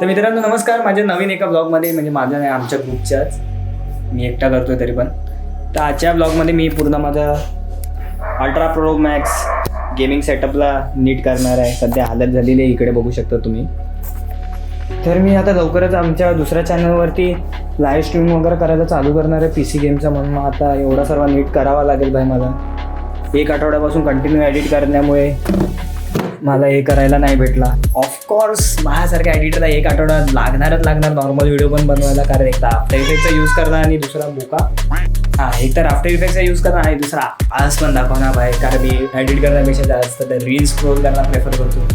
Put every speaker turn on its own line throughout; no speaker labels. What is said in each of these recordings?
तर मित्रांनो नमस्कार. माझ्या नवीन एका ब्लॉगमध्ये म्हणजे माझ्या नाही आमच्या ग्रुपच्याच. मी एकटा करतोय तरी पण. तर आजच्या ब्लॉगमध्ये मी पूर्ण माझा अल्ट्रा प्रो मॅक्स गेमिंग सेटअपला नीट करणार आहे. सध्या हालत झालेली आहे. इकडे बघू शकता तुम्ही. तर मी आता लवकरच आमच्या दुसऱ्या चॅनलवरती लाईव्ह स्ट्रीम वगैरे करायला चालू करणार आहे. पी सी गेमचा म्हणून मग आता एवढा सर्व नीट करावा लागेल भाई मला. एक आठवड्यापासून कंटिन्यू एडिट करण्यामुळे. मला हे करायला नाही भेटला. ऑफकोर्स माझ्यासारख्या एडिटरला एक आठवडा लागणारच लागणार. नॉर्मल व्हिडिओ पण बनवायला कारण एक तर आफ्टर इफेक्टचा यूज करणार आणि दुसरा बुका हा एक तर आफ्टर इफेक्टचा यूज करणार आणि दुसरा आज पण दाखवणार बाहेर. कारण मी एडिट करण्यापेक्षा जास्त तर रील स्क्रोल करणार प्रेफर करतो.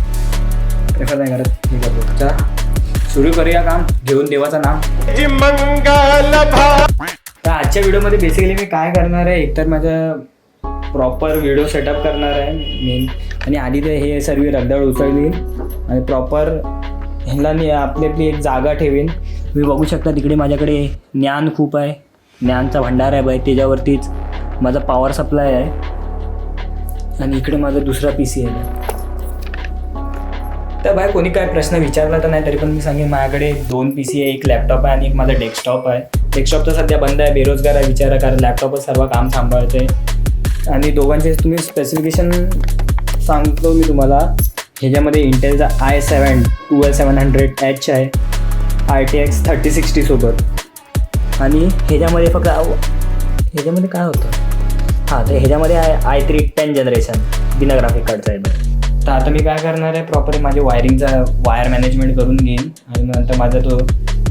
प्रेफर नाही करत. मी करतो. चला. सुरू करूया काम. घेऊन देवाचं नाम. तर आजच्या व्हिडिओमध्ये बेसिकली मी काय करणार आहे? एकतर माझं प्रॉपर व्हिडिओ सेटअप करणार आहे. मेन आणि आधी ते हे सर्व रगदळ उचलवीन आणि प्रॉपर ह्याला मी आपली आपली एक जागा ठेवीन. तुम्ही बघू शकता तिकडे माझ्याकडे ज्ञान खूप आहे. ज्ञानचा भंडार आहे बाई त्याच्यावरतीच माझा पॉवर सप्लाय आहे. आणि इकडे माझा दुसरा पी सी आहे. तर भाई कोणी काय प्रश्न विचारला तर नाही तरी पण मी सांगेन माझ्याकडे दोन पी सी आहे एक लॅपटॉप आहे आणि एक माझा डेस्कटॉप आहे. डेस्कटॉप तर सध्या बंद आहे बेरोजगार आहे विचारा कारण लॅपटॉपच सर्व काम सांभाळते आणि दोघांचे तुम्ही स्पेसिफिकेशन सांगतो मी तुम्हाला. ह्याच्यामध्ये इंटेलचा I seven twelve seven hundred H आहे. आय टी एक्स थर्टी सिक्स्टीसोबत आणि ह्याच्यामध्ये फक्त ह्याच्यामध्ये काय होतं? हां तर ह्याच्यामध्ये आहे आय थ्री टेन जनरेशन बिना ग्राफिक कार्डचं आहे तर आता मी काय करणार आहे प्रॉपर माझे वायरिंगचा वायर मॅनेजमेंट करून घेईन. आणि नंतर माझा तो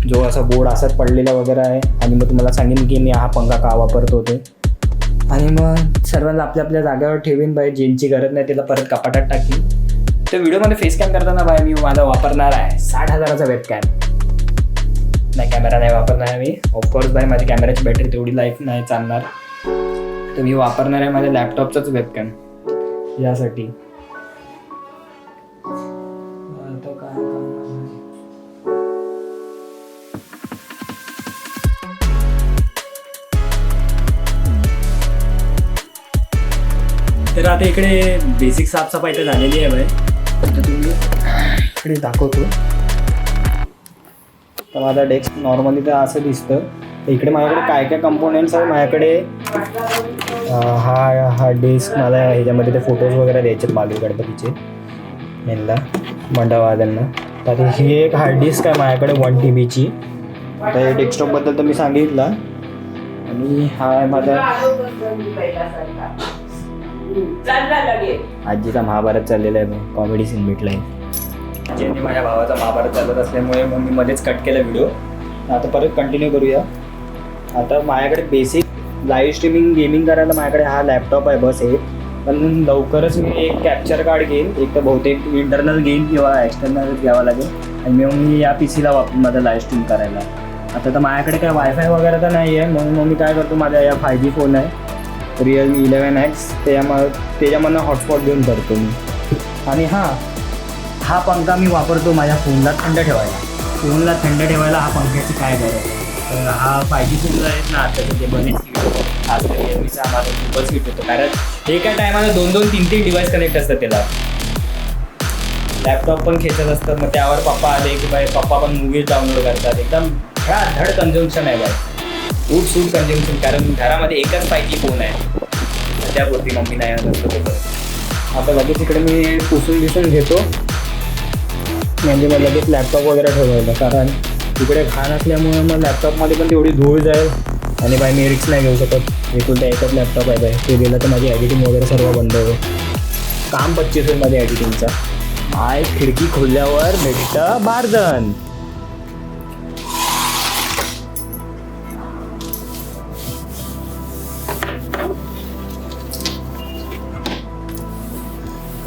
जो असा बोर्ड असाच पडलेला वगैरे आहे. आणि मग तुम्हाला सांगेन की मी हा पंखा का वापरतो ते. आणि मग सर्वांना आपल्या आपल्या जागेवर ठेवीन बाई ज्यांची गरज नाही त्याला परत कपाटात टाकीन. तर व्हिडिओमध्ये फेस कॅम करताना बाय मी माझा वापरणार आहे. साठ हजाराचा वेब कॅम नाही कॅमेरा नाही वापरणार आहे मी ऑफकोर्स बाय माझी कॅमेऱ्याची बॅटरी तेवढी लाईफ नाही चालणार. तर मी वापरणार आहे माझ्या लॅपटॉपचाच वेब कॅम यासाठी. तर आता इकडे बेसिक साफसफाई तर झालेली आहे आता तुम्ही इकडे दाखवतो. तर माझा डेस्क नॉर्मली तर असं दिसतं. तर इकडे माझ्याकडे काय काय कंपोनेंट्स आहे? माझ्याकडे हा हा डेस्क मला ह्याच्यामध्ये ते फोटोज वगैरे द्यायचे बालू गणपतीचे. यांना मंडळवाद्यांना. तर ही एक हार्ड डिस्क आहे माझ्याकडे वन टी बीची तर डेस्कटॉपबद्दल तर मी सांगितलं. आणि हा आहे माझा
चालला लगेच.
आजीचा महाभारत चाललेला आहे कॉमेडी सीन भेटला आहे आजीने माझ्या भावाचा महाभारत चालत असल्यामुळे मग मी मध्येच कट केला व्हिडिओ आता परत कंटिन्यू करूया. आता माझ्याकडे बेसिक लाईव्ह स्ट्रीमिंग गेमिंग करायला माझ्याकडे हा लॅपटॉप आहे बस एक. पण लवकरच मी एक कॅप्चर कार्ड घेईन. एक तर बहुतेक इंटरनल घेईन किंवा एक्सटर्नल घ्यावा लागेल. आणि मग मी या पी सीला वापर माझं लाईव्ह स्ट्रीम करायला. आता तर माझ्याकडे काय वायफाय वगैरे तर नाही आहे म्हणून मग मी काय करतो? माझ्या या फाय जी फोन आहे. रिअलमी इलेवन एक्स त्याच्याम त्याच्यामधनं हॉटस्पॉट घेऊन करतो मी. आणि हां हा पंखा मी वापरतो माझ्या फोनला थंड ठेवायला. फोनला थंड ठेवायला हा पंख्याची काय गरज तर हा फाय जी फोन आहेत ना आता ते बरेच खास रिअलमीचा माझा खूपच हिट होतो. कारण एका टायमाला दोन दोन तीन तीन डिवाईस कनेक्ट असतात त्याला. लॅपटॉप पण खेचत असतात मग त्यावर पप्पा आले की बाई पप्पा पण मूवीज डाउनलोड करतात. एकदम धड कन्झम्पशन आहे बाई. खूप सूट कन्झम्पशन कारण घरामध्ये एकच फाय जी फोन आहे सध्यापुरती मम्मी नाही आणत. आता लगेच इकडे मी पुसून बिसून घेतो. म्हणजे मग लगेच लॅपटॉप वगैरे ठेवायला. कारण इकडे घाण असल्यामुळे मग लॅपटॉपमध्ये पण तेवढी धूळ जाईल. आणि बाय मी रिक्स नाही घेऊ शकत. एकूण एकच लॅपटॉप आहे बाय ते दिलं तर माझी एडिटिंग वगैरे सर्व बंद होईल. काम पच्चीस होईल माझ्या एडिटिंगचा आय खिडकी खोलल्यावर भेटतं बारदन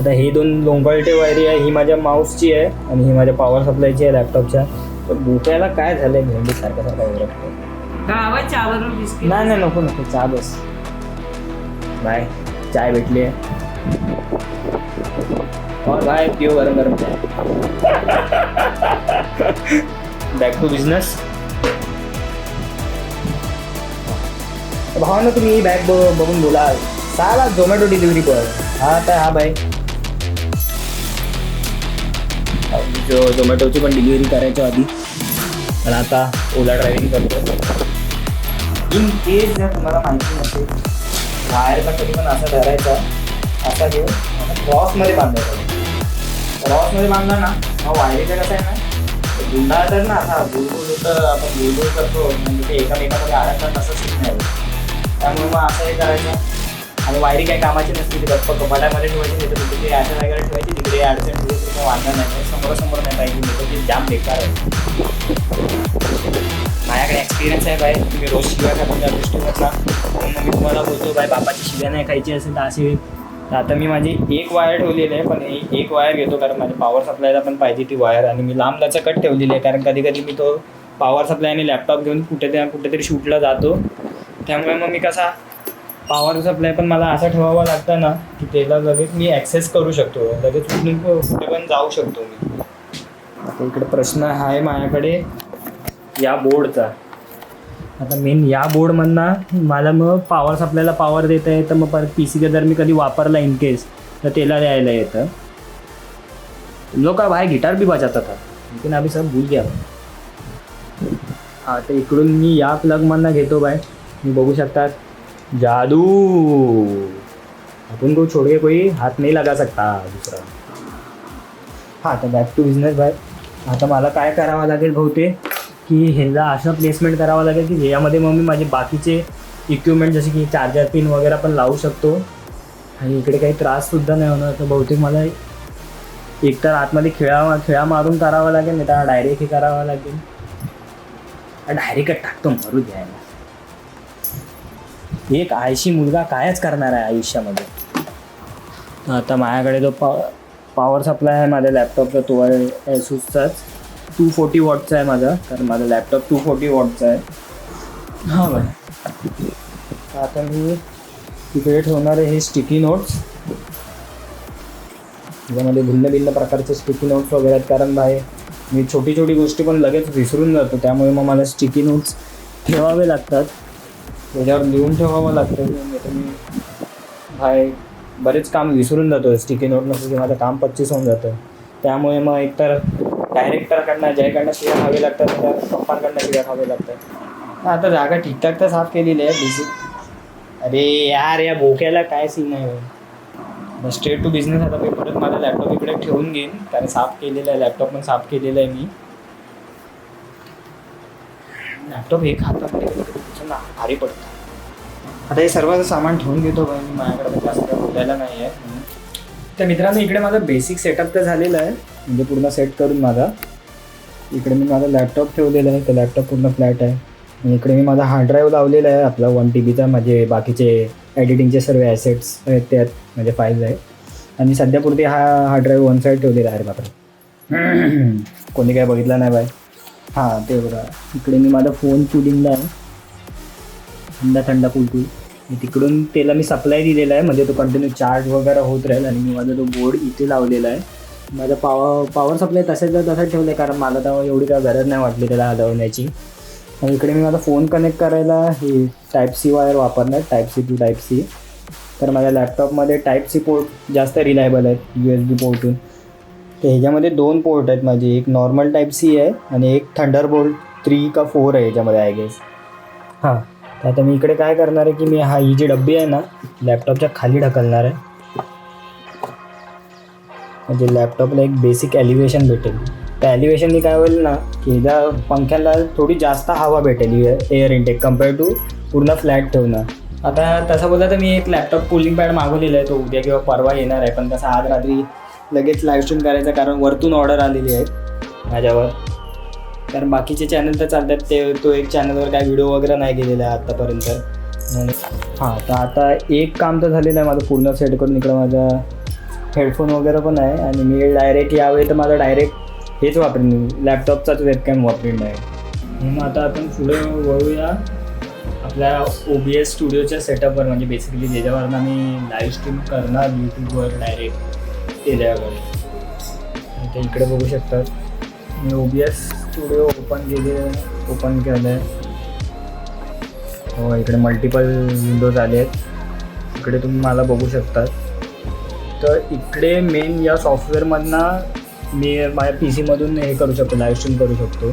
आता हे दोन लोंगळटे वायरी आहे ही माझ्या माऊसची आहे आणि ही माझ्या पॉवर सप्लायची आहे लॅपटॉपच्या तर बुट्याला काय झालंय भेंडी सारखं सारखं
बिस्किट
नाही नाही नको नको चहा बस. बाय चाय भेटली आहे. और बाय पिओ गरम गरम. बॅक टू बिझनेस भावानं तुम्ही ही बॅग बघून बोला साला झोमॅटो डिलिव्हरी बॉय हा तर हा बाय जो झोमॅटोची पण डिलिव्हरी करायच्या आधी. पण आता ओला ड्रायव्हिंग करतो इन केस जर तुम्हाला माहिती नसेल वायरला कधी पण असा धरायचा असा घेऊन क्रॉसमध्ये बांधायचा क्रॉसमध्ये बांधला ना मग वायरीचं कसं आहे ना गुंडाळ तर ना असा गुलगुल तर आपण गुलगुल करतो म्हणजे ते एकामेकामध्ये आढळतात तसं सीन नाही. त्यामुळे मग असं हे करायचं. आणि वायरी काही कामाची नसते ती गप्प कपाटामध्ये ठेवायची नाही तर तिथे ते अशा जागेला ठेवायची तिकडे अडचण तिथे वाढणार नाही. समोरासमोर नाही पाहिजे लोक ते जाम बेकार आहे माझ्याकडे एक्सपिरियन्स आहे बाय तुम्ही रोज शिव्या खातो त्या गोष्टीवरचा? म्हणून मी तुम्हाला बोलतो बाय बापाची शिव्या नाही खायची असेल तर असे तर आता मी माझी एक वायर ठेवलेली आहे पण एक वायर घेतो कारण माझ्या पॉवर सप्लायला पण पाहिजे ती वायर आणि मी लांब कट ठेवलेली आहे कारण कधी कधी मी तो पॉवर सप्लाय आणि लॅपटॉप घेऊन कुठे त्या कुठेतरी शूटला जातो. त्यामुळे मग मी कसा पॉवर सप्लाय पण मला असं ठेवावं लागतं ना की त्याला लगेच मी ॲक्सेस करू शकतो. लगेच कुठून कुठे पण जाऊ शकतो मी. आता इकडे प्रश्न आहे माझ्याकडे या बोर्डचा आता मेन या बोर्डमधनं मला मग पॉवर सप्लायला पॉवर देता येतं मग परत पी सी जर मी कधी वापरला इन केस तर त्याला द्यायला येतं. लोक भाई गिटार बी बजाता था लेकिन अभी सब भूल गया. हां तर इकडून मी या प्लगमधनं घेतो बाय मी बघू शकतात. जादू. अपन को छोड़ के कोई हात नाही लगा सकता दुसरा. हां तर बॅक टू बिझनेस बाय आता मला काय करावं लागेल बहुतेक? की ह्याला असं प्लेसमेंट करावं लागेल की ह्यामध्ये मग मी माझे बाकीचे इक्विपमेंट जसे की चार्जर पिन वगैरे पण लावू शकतो. आणि इकडे काही त्राससुद्धा नाही होणार. तर बहुतेक मला एकतर आतमध्ये खेळा खेळा मारून करावं लागेल नाही तर डायरेक्ट हे करावं लागेल. डायरेक्टच टाकतो मारू द्यायला एक आळशी मुलगा कायच करणार आहे आयुष्यामध्ये? आता माझ्याकडे जो पॉ पॉवर सप्लाय आहे माझ्या लॅपटॉपचा तो आहे एसूसचाच टू फोर्टी वॉटचा आहे माझा कारण माझा लॅपटॉप टू फोर्टी वॉटचा आहे. हां बाय आता मी तिकडे ठेवणार आहे हे स्टिकी नोट्स त्याच्यामध्ये भिन्न भिन्न प्रकारचे स्टिकी नोट्स वगैरे आहेत कारण बाय मी छोटी छोटी गोष्टी पण लगेच विसरून जातो त्यामुळे मग मला स्टिकी नोट्स ठेवावे लागतात. त्याच्यावर लिहून ठेवावं लागतं. नाही तर मी हाय बरेच काम विसरून जातो. स्टिकी नोट नसतो की माझं काम पच्चीस होऊन जातं. त्यामुळे मग एकतर डायरेक्टरकडनं जयकडनं शिव्या खावे लागतात तर पप्पांकडनं शिव्या खावे लागतात. आता जागा ठीकठाक तर साफ केलेली आहे बिझी अरे यार या भोक्याला काय सीन आहे? स्ट्रेट टू बिझनेस आता मी परत माझा लॅपटॉप इकडे ठेवून घेईन. कारण साफ केलेला आहे लॅपटॉप पण साफ केलेला आहे मी. लॅपटॉप एक हातामध्ये कधी भारी पडतं. आता हे सर्वांचं सामान ठेवून घेतो पण मी माझ्याकडे जास्त बोलायला नाही आहे. तर मित्रांनो इकडे माझं बेसिक सेटअप तर झालेलं आहे. म्हणजे पूर्ण सेट करून माझा. इकडे मी माझा लॅपटॉप ठेवलेला आहे. तर लॅपटॉप पूर्ण फ्लॅट आहे. आणि इकडे मी माझा हार्ड ड्राईव्ह लावलेला आहे. आपला वन टी बीचा म्हणजे बाकीचे एडिटिंगचे सर्व ॲसेट्स आहेत त्यात म्हणजे फाईल्स आहेत. आणि सध्यापुरती हा हार्ड ड्राईव्ह वन साईड ठेवलेला आहे मात्र कोणी काय बघितलं नाही बाय हां ते बघा. इकडे मी माझा फोन कुलिंगला आहे. थंड थंड कुलकुल. तिकडून त्याला मी सप्लाय दिलेला आहे. म्हणजे तो कंटिन्यू चार्ज वगैरे होत राहील आणि मी माझा तो बोर्ड इथे लावलेला आहे. माझा पॉवर पॉवर सप्लाय तसेच तसंच ठेवलं आहे कारण मला तर एवढी काय गरज नाही वाटली त्याला हलवण्याची. आणि इकडे मी माझा फोन कनेक्ट करायला हे टाईप सी वायर वापरणार. Type C to type C तर माझ्या लॅपटॉपमध्ये टाईप सी पोर्ट जास्त रिलायबल आहेत. यू एस बी पोर्टून तर ह्याच्यामध्ये दोन पोर्ट आहेत माझे. एक नॉर्मल टाईप सी आहे आणि एक थंडर बोल्ट थ्री का फोर आहे ह्याच्यामध्ये आय गेस हां. तर आता मी इकडे काय करणार आहे की मी हा ही जी डब्बी आहे ना लॅपटॉपच्या खाली ढकलणार आहे. म्हणजे लॅपटॉपला एक बेसिक ॲलिव्हेशन भेटेल. त्या ॲलिव्हेशननी काय होईल ना की त्या पंख्याला थोडी जास्त हवा भेटेल एअर इनटेक कंपेअर टू पूर्ण फ्लॅट ठेवणं. आता तसं बोललं तर मी एक लॅपटॉप कूलिंग पॅड मागवलेला आहे तो उद्या किंवा परवा येणार आहे. पण तसं आज रात्री लगेच लाईव्ह स्ट्रीम करायचं कारण वरतून ऑर्डर आलेली आहे माझ्यावर. कारण बाकीचे चॅनल तर चालतात ते तो एक चॅनलवर काय व्हिडिओ वगैरे नाही गेलेला आहे आत्तापर्यंत म्हणून- हां तर आता एक काम तर झालेलं आहे माझं पूर्ण सेट करून इकडं माझा हेडफोन वगैरे पण आहे आणि मी डायरेक्ट यावेळी तर माझं डायरेक्ट हेच वापरेन लॅपटॉपचाच वेबकॅम वापरेन डायरेक्ट म्हणून आता आपण पुढे वळूया आपल्या ओ बी एस स्टुडिओच्या सेटअपवर म्हणजे बेसिकली ज्याच्यावरनं मी लाईव्ह स्ट्रीम करणार यूट्यूबवर डायरेक्ट केले आणि ते इकडे बघू शकतात. मी O B S studio open केले ओपन केलं आहे हो इकडे मल्टिपल विंडोज आले आहेत. इकडे तुम्ही मला बघू शकतात. तर इकडे मेन या सॉफ्टवेअरमधनं मी माझ्या पी सीमधून हे करू शकतो लाईव्ह स्ट्रीम करू शकतो.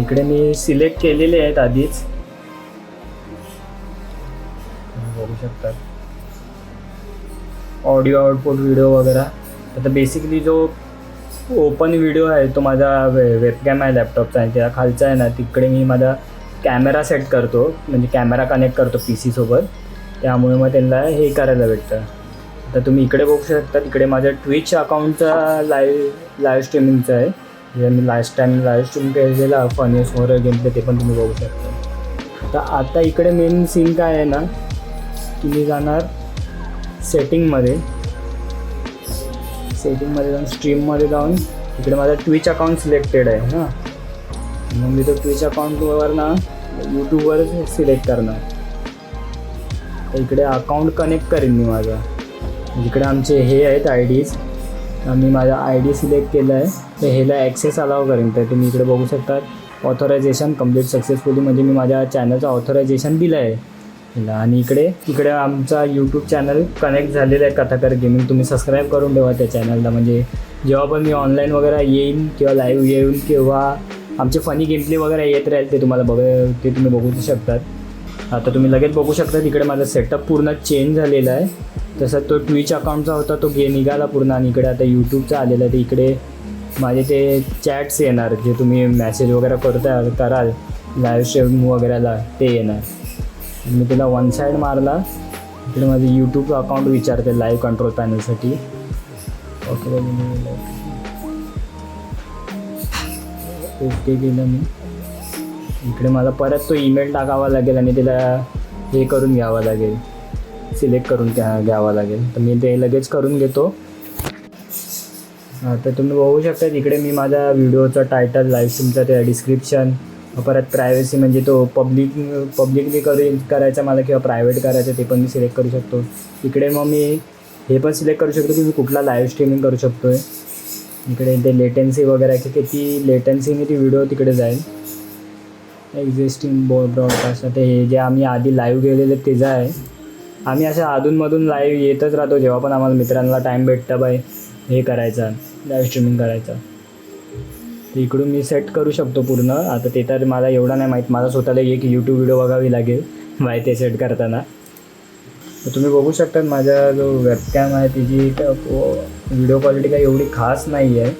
इकडे मी सिलेक्ट केलेले आहेत आधीच. बघू शकतात. ऑडिओ आउटपुट व्हिडिओ वगैरे. आता बेसिकली जो ओपन व्हिडिओ आहे तो माझा वे वेबकॅम आहे लॅपटॉपचा आणि त्या खालचा आहे ना तिकडे मी माझा कॅमेरा सेट करतो. म्हणजे कॅमेरा कनेक्ट करतो पी सीसोबत त्यामुळे मग त्यांना हे करायला भेटतं. आता तुम्ही इकडे बघू शकता तिकडे माझ्या ट्विच अकाउंटचा लाईव्ह लाईव्ह स्ट्रीमिंगचं आहे. जे मी लास्ट टाईम लाईव्ह स्ट्रीम केलेला फनियस होरर गेम ते पण तुम्ही बघू शकता. तर आता इकडे मेन सीन काय आहे ना तुम्ही जाणार सेटिंगमध्ये. सेटिंगमध्ये जाऊन स्ट्रीममध्ये जाऊन इकडे माझा ट्विच अकाउंट सिलेक्टेड आहे ना मग मी तो ट्विच अकाउंटवर ना यूट्यूबवर सिलेक्ट करणार. तर इकडे अकाउंट कनेक्ट करेन मी माझा. इकडे आमचे हे आहेत आय डीज मी माझा आय डी सिलेक्ट केलं आहे. तर ह्याला ॲक्सेस अलाव करेन. तर तुम्ही इकडे बघू शकता ऑथोरायझेशन कंप्लीट सक्सेसफुली म्हणजे मी माझ्या चॅनलचं ऑथोरायझेशन दिलं आहे आणि इकडे इकडे आमचा यूट्यूब चॅनल कनेक्ट झालेला आहे कथाकर गेमिंग तुम्ही सबस्क्राईब करून ठेवा त्या चॅनलला म्हणजे जेव्हा पण मी ऑनलाईन वगैरे येईन किंवा लाईव्ह येऊन किंवा आमचे फनी गेमप्ले वगैरे येत राहील ते तुम्हाला बघ ते तुम्ही बघू शकतात. आता तुम्ही लगेच बघू शकता तिकडे माझा सेटअप पूर्ण चेंज झालेला आहे. तसं तो ट्विच अकाउंटचा होता तो गे निघाला पूर्ण. आणि इकडे आता यूट्यूबचा आलेला आहे. तर इकडे माझे ते चॅट्स येणार. जे तुम्ही मॅसेज वगैरे करता कराल लाईव्ह स्ट्रीम वगैरेला ते येणार. मी तिला वन साईड मारला. इकडे माझं यूट्यूब अकाउंट विचारते लाईव्ह कंट्रोल पॅनलसाठी ओके ओके केलं मी इकडे मला परत तो ईमेल टाकावा लागेल आणि तिला हे करून घ्यावं लागेल. सिलेक्ट करून घ्या घ्यावा लागेल. तर मी ते लगेच करून घेतो. तर तुम्ही बघू शकता इकडे मी माझ्या व्हिडिओचं टायटल लाईव्ह स्ट्रीमचा ते डिस्क्रिप्शन परत प्रायव्हसी म्हणजे तो पब्लिक पब्लिकली करू करायचा मला किंवा प्रायव्हेट करायचं ते पण मी सिलेक्ट करू शकतो. इकडे मग मी हे पण सिलेक्ट करू शकतो की मी कुठला लाईव्ह स्ट्रीमिंग करू शकतो आहे इकडे ते लेटन्सी वगैरे की किती लेटन्सीने ती व्हिडिओ तिकडे जाईल. एक्झिस्टिंग बो ब्रॉडकास्ट आता हे जे आम्ही आधी लाईव्ह गेलेले त्याचं आहे आम्ही अशा अधूनमधून लाईव्ह येतच राहतो जेव्हा पण आम्हाला मित्रांना टाईम भेटतं बाय हे करायचा लाईव्ह स्ट्रीमिंग करायचं. तर इकडून मी सेट करू शकतो पूर्ण. आता ते तर मला एवढं नाही माहीत. मला स्वतःला एक यूट्यूब व्हिडिओ बघावी लागेल. माहिती ते सेट करताना. तर तुम्ही बघू शकता माझा जो वेबकॅम आहे तिची व्हिडिओ क्वालिटी काही एवढी खास नाही आहे.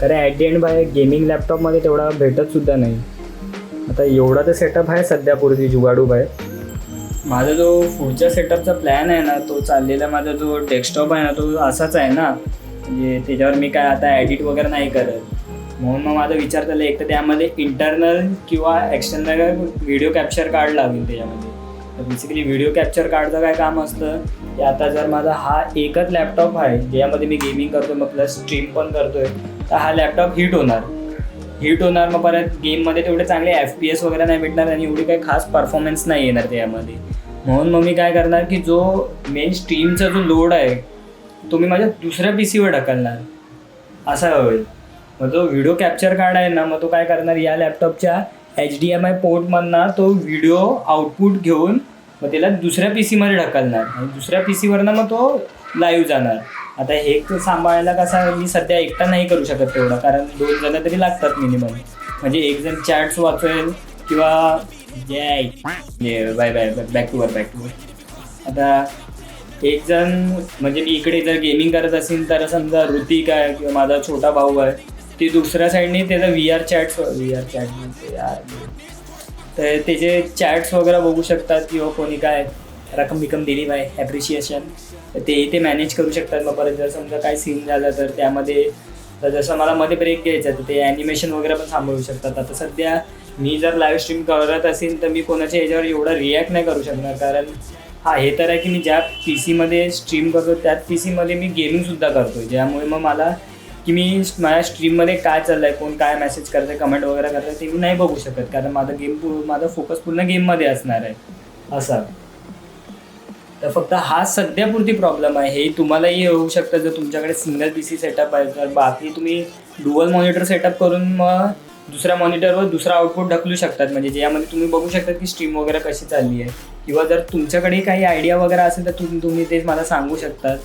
कारण at the end by gaming लॅपटॉपमध्ये तेवढा भेटतसुद्धा नाही. आता एवढा तर सेटअप आहे सध्या पुरती जुगाडू बाय माझा जो पुढच्या सेटअपचा प्लॅन आहे ना तो चाललेला माझा जो डेस्कटॉप आहे ना तो असाच आहे ना. म्हणजे त्याच्यावर मी काय आता ॲडिट वगैरे नाही करत. म्हणून मग माझा विचार झाला एक तर त्यामध्ये इंटरनल किंवा एक्सटर्नल व्हिडिओ कॅप्चर कार्ड लागेल त्याच्यामध्ये. तर बेसिकली व्हिडिओ कॅप्चर कार्डचं काय काम असतं की आता जर माझा हा एकच लॅपटॉप आहे ज्यामध्ये मी गेमिंग करतोय मग प्लस स्ट्रीम पण करतोय तर हा लॅपटॉप हिट होणार. हिट होणार मग परत गेममध्ये तेवढे चांगले एफ पी एस वगैरे नाही भेटणार आणि एवढी काही खास परफॉर्मन्स नाही येणार त्यामध्ये. म्हणून मग मी काय करणार की जो मेन स्ट्रीमचा जो लोड आहे तो मी माझ्या दुसऱ्या पी सीवर ढकलणार. असा होईल. मग जो व्हिडिओ कॅप्चर कार्ड आहे ना मग तो काय करणार या लॅपटॉपच्या एच डी एम आय पोर्टमधनं तो व्हिडिओ आउटपुट घेऊन मग त्याला दुसऱ्या पी सीमध्ये ढकलणार. आणि दुसऱ्या पी सीवरनं मग तो लाईव्ह जाणार. आता हे तर सांभाळायला कसं मी सध्या एकटा नाही करू शकत तेवढा कारण दोन जण तरी लागतात मिनिमम म्हणजे एक जण चॅट्स वाचवेल किंवा जे bye bye back to war back to war आता एक जण म्हणजे मी इकडे जर गेमिंग करत असेल तर समजा ऋतिक आहे किंवा माझा छोटा भाऊ आहे ते दुसऱ्या साईडने त्याचा V R chats V R chat म्हणते यार. तर त्याचे चॅट्स वगैरे बघू शकतात किंवा कोणी काय रक्कम बिकम दिली बाय ॲप्रिशिएशन तर ते ते मॅनेज करू शकतात. मग परत जर समजा काय सीन झालं तर त्यामध्ये तर जसं मला मध्ये ब्रेक घ्यायचा तर ते ॲनिमेशन वगैरे पण सांभाळू शकतात. आता सध्या मी जर लाईव्ह स्ट्रीम करत असेल तर मी कोणाच्या याच्यावर एवढा रिॲक्ट नाही करू शकणार. कारण हा हे तर आहे की मी ज्या पी सीमध्ये स्ट्रीम करतो त्याच पी सीमध्ये मी गेमिंगसुद्धा करतो ज्यामुळे मग मला की मी माझ्या स्ट्रीममध्ये काय चाललं आहे कोण काय मेसेज करतं कमेंट वगैरे करतं ते मी नाही बघू शकत. कारण माझा गेम माझा फोकस पूर्ण गेममध्ये असणार आहे. असा. तर फक्त हा सध्यापुरती प्रॉब्लेम आहे. हे तुम्हालाही होऊ शकतं जर तुमच्याकडे सिंगल पी सी सेटअप आहे तर बाकी तुम्ही डुअल मॉनिटर सेटअप करून मग दुसऱ्या मॉनिटरवर दुसरा आउटपुट ढकलू शकतात. म्हणजे ज्यामध्ये तुम्ही बघू शकता की स्ट्रीम वगैरे कशी चालली आहे. किंवा जर तुमच्याकडे काही आयडिया वगैरे असेल तर तुम्ही तुम्ही ते मला सांगू शकतात.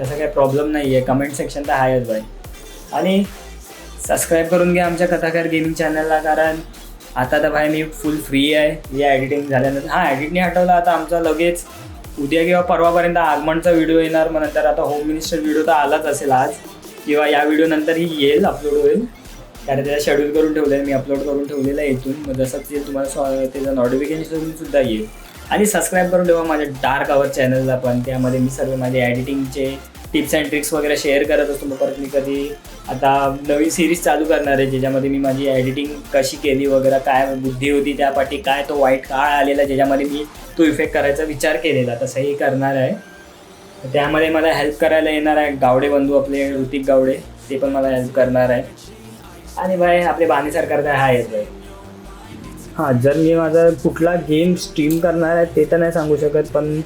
तसं काही प्रॉब्लेम नाही आहे कमेंट सेक्शन तर आहेच बाय आणि सबस्क्राईब करून घ्या आमच्या कथाकार गेमिंग चॅनलला कारण आता तर भाई मी फुल फ्री आहे. या एडिटिंग झाल्यानंतर हां एडिटने हटवलं आता आमचा लगेच. उद्या किंवा परवापर्यंत आगमनचा व्हिडिओ येणार मग नंतर आता होम मिनिस्टर व्हिडिओ तर आलाच असेल आज. किंवा या व्हिडिओनंतरही येईल अपलोड होईल. कारण त्याला शेड्यूल करून ठेवलं आहे मी अपलोड करून ठेवलेलं आहे इथून. मग जसंच येईल तुम्हाला स्व- त्याचं नोटिफिकेशनसुद्धा येईल. आणि सबस्क्राईब करून ठेवा माझ्या डार्क आवर चॅनलला पण. त्यामध्ये मी सर्व माझे एडिटिंगचे टिप्स अँड ट्रिक्स वगैरे शेअर करत असतो मग परत मी कधी आता नवीन सिरीज चालू करणार आहे ज्याच्यामध्ये मी माझी एडिटिंग कशी केली वगैरे काय बुद्धी होती त्यापाठी काय तो वाईट काळ आलेला ज्याच्यामध्ये मी तो इफेक्ट करायचा विचार केलेला तसंही करणार आहे. त्यामध्ये मला हेल्प करायला येणार आहे गावडे बंधू आपले ऋतिक गावडे ते पण मला हेल्प करणार आहे. आणि भाई आपले बाणी सरकार काय हा येत भाई हां जर मी माझा कुठला गेम स्ट्रीम करणार आहे ते तर नाही सांगू शकत पण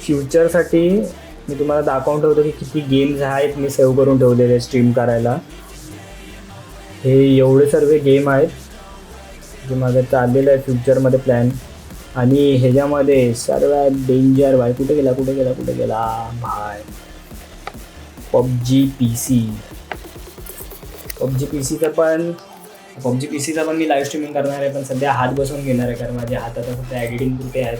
फ्युचरसाठी मी तुम्हाला दाखवून ठेवतो की किती गेम्स आहेत मी सेव्ह करून ठेवलेले स्ट्रीम करायला. हे एवढे सर्व गेम आहेत जे माझं चाललेलं आहे फ्युचरमध्ये प्लॅन आणि ह्याच्यामध्ये सर्वात डेंजर भाई कुठे गेला कुठे गेला कुठे गेला? भाय PUBG P C PUBG P सीचं पण पबजी पी सीचा पण मी लाईव्ह स्ट्रीमिंग करणार आहे पण सध्या हात बसवून घेणार आहे कारण माझ्या हातात फक्त एडिटिंग कुठे आहेत.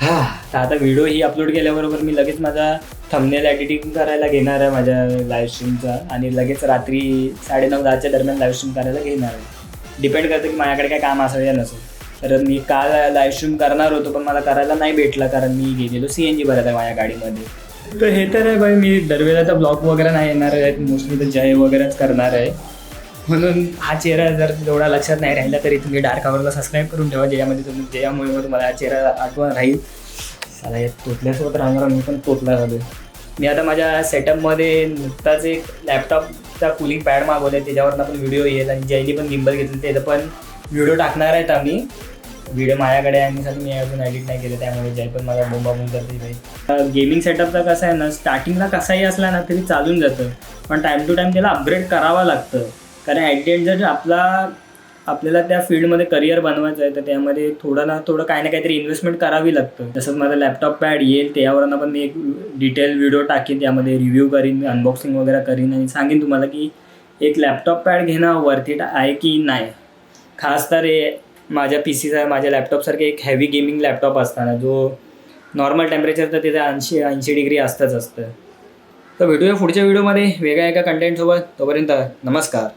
हा. तर आता व्हिडिओ ही अपलोड केल्याबरोबर मी लगेच माझा थंबनेल एडिटिंग करायला घेणार आहे माझ्या लाईव्ह स्ट्रीमचा आणि लगेच रात्री साडेनऊ दहाच्या दरम्यान लाईव्ह स्ट्रीम करायला घेणार आहे. डिपेंड करतं की माझ्याकडे काय काम असावं या नसेल. तर मी काल लाईव्ह स्ट्रीम करणार होतो पण मला करायला नाही भेटलं कारण मी गेलेलो सी एन जी भरत आहे माझ्या गाडीमध्ये. तर हे तर आहे बाई मी दरवेळेला तर ब्लॉग वगैरे नाही येणार आहेत मोस्टली तर जय वगैरेच करणार आहे. म्हणून हा चेहरा जर तेवढा लक्षात नाही राहिला तरी तुम्ही डार्क आवरला सबस्क्राईब करून ठेवा ज्यामध्ये तुम्ही ज्यामुळे तुम्हाला हा चेहरा आठवण राहील. आता हे तोतल्यासोबत राहणार मी पण तोतला झालो मी आता माझ्या सेटअपमध्ये नुकताच एक लॅपटॉपचा कुलिंग पॅड मागवला आहे त्याच्यावरनं पण व्हिडिओ येईल आणि ज्यांनी पण गिंबल घेतलं त्याचं पण व्हिडिओ टाकणार आहेत आम्ही. व्हिडिओ माझ्याकडे आहे आणि सर मी अजून एडिट नाही केलं त्यामुळे जे पण मला बोंबाबोंब करते काही गेमिंग सेटअपचा कसं आहे ना स्टार्टिंगला कसाही असला ना तरी चालून जातं. पण टाईम टू टाईम त्याला अपग्रेड करावं लागतं. कारण ॲट द एंड जर आपला आपल्याला त्या फील्डमध्ये करिअर बनवायचं आहे तर त्यामध्ये थोडं ना थोडं काही ना काहीतरी इन्व्हेस्टमेंट करावी लागतं. तसंच माझा लॅपटॉप पॅड येईल त्यावरनं पण मी एक डिटेल व्हिडिओ टाकीन त्यामध्ये रिव्ह्यू करीन अनबॉक्सिंग वगैरे करीन आणि सांगेन तुम्हाला की एक लॅपटॉप पॅड घेणं वर्थ इट आहे की नाही. खास तर हे माझ्या पी सीचा माझ्या लॅपटॉपसारखे एक हेवी गेमिंग लॅपटॉप असताना जो नॉर्मल टेम्परेचर तर तिथे ऐंशी ऐंशी डिग्री असतंच असतं. तर भेटूया पुढच्या व्हिडिओमध्ये वेगळ्या एका कंटेंटसोबत तोपर्यंत नमस्कार.